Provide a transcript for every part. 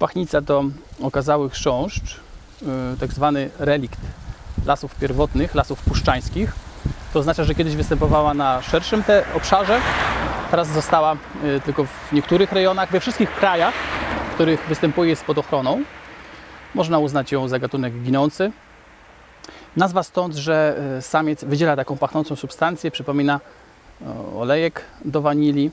Pachnica to okazały chrząszcz, y, tak zwany relikt lasów pierwotnych, lasów puszczańskich. To oznacza, że kiedyś występowała na szerszym te obszarze, teraz została y, tylko w niektórych rejonach. We wszystkich krajach, w których występuje jest pod ochroną, można uznać ją za gatunek ginący. Nazwa stąd, że y, samiec wydziela taką pachnącą substancję, przypomina olejek do wanilii.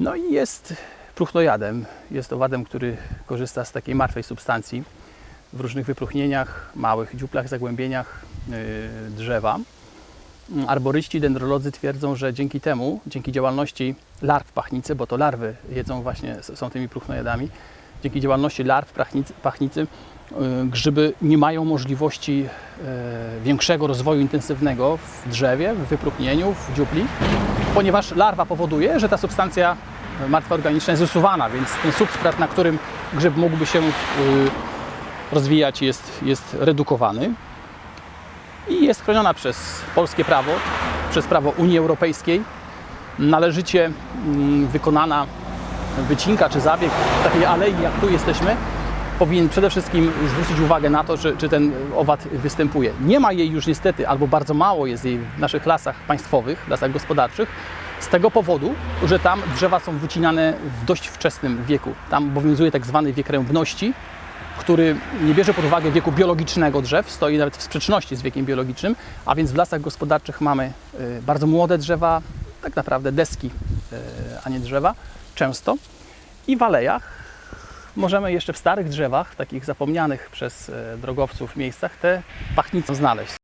No i jest próchnojadem. Jest owadem, który korzysta z takiej martwej substancji w różnych wypróchnieniach, małych dziuplach, zagłębieniach yy, drzewa. Mm, Arboryści, dendrolodzy twierdzą, że dzięki temu, dzięki działalności larw pachnicy, bo to larwy jedzą właśnie, są tymi próchnojadami, dzięki działalności larw pachnicy, yy, grzyby nie mają możliwości yy, większego rozwoju intensywnego w drzewie, w wypróchnieniu, w dziupli, ponieważ larwa powoduje, że ta substancja martwa organiczna jest usuwana, więc ten substrat, na którym grzyb mógłby się y, rozwijać, jest, jest redukowany i jest chroniona przez polskie prawo, przez prawo Unii Europejskiej. Należycie mm, wykonana wycinka czy zabieg w takiej alei, jak tu jesteśmy, powinien przede wszystkim zwrócić uwagę na to, czy, czy ten owad występuje. Nie ma jej już niestety, albo bardzo mało jest jej w naszych lasach państwowych, lasach gospodarczych, z tego powodu, że tam drzewa są wycinane w dość wczesnym wieku. Tam obowiązuje tak zwany wiek rębności, który nie bierze pod uwagę wieku biologicznego drzew, stoi nawet w sprzeczności z wiekiem biologicznym, a więc w lasach gospodarczych mamy y, bardzo młode drzewa, tak naprawdę deski, y, a nie drzewa, często. I w alejach możemy jeszcze w starych drzewach, takich zapomnianych przez e, drogowców miejscach, te pachnice znaleźć.